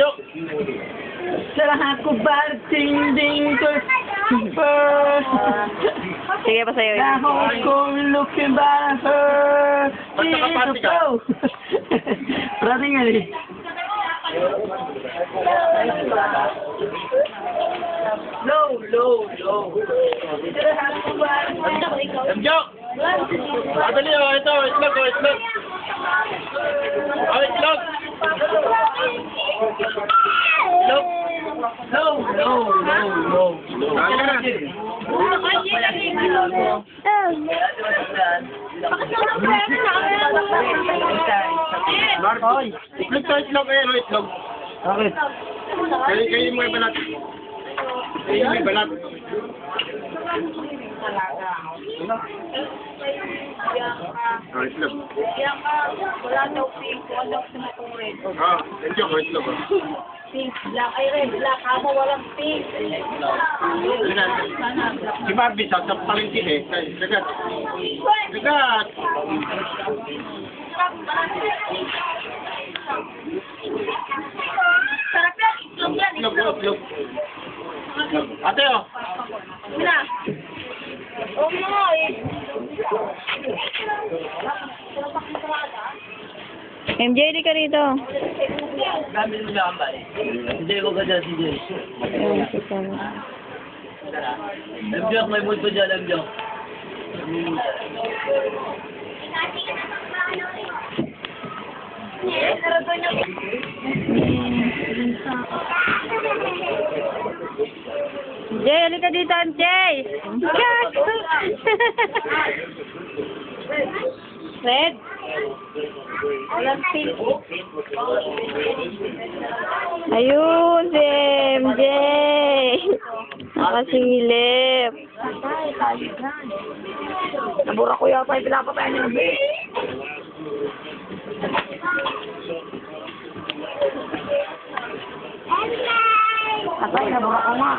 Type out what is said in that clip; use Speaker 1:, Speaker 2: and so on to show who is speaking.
Speaker 1: Joke!
Speaker 2: Sa lahat ko bartending ko
Speaker 3: Sige pa sa'yo.
Speaker 2: The whole school looking by her
Speaker 1: nakapati ka?
Speaker 2: Nga eh. Low, low, low. Sa lahat ko bartending
Speaker 1: Joke! Madali oh, ito, itlog oh, itlog. Oh, itlog! Itlog!
Speaker 2: Low, low, low, low.
Speaker 1: Kaya na. Itlog to itlog eh, itlog?
Speaker 2: Bakit?
Speaker 1: Kayo, kayo mo balat. Yung balat. Ah, itlog.
Speaker 4: Wala daw pink, wala daw red.
Speaker 1: Ah, joke, oh, itlog.
Speaker 4: Pink, black, red, black, amo walang pink.
Speaker 1: Si Barbie, sasap pa rin sila eh. Sagat. Sagat.
Speaker 4: Sarap yan, itlog.
Speaker 1: Ate oh.
Speaker 4: Muna. Oo nga eh.
Speaker 3: MJ, di ka rito.
Speaker 2: Dami ang bali. Hindi ko ka dyan si Jay.
Speaker 3: Ayun, kasama.
Speaker 2: Lemjok, may mood pa dyan, Lemjok.
Speaker 3: Jay, halika dito, MJ! Red?
Speaker 4: Walang pink.
Speaker 3: Ayun, si MJ! Nakasilip.
Speaker 2: Nabura ko yata yung pinapatayan niya. Patay, nabura ko nga.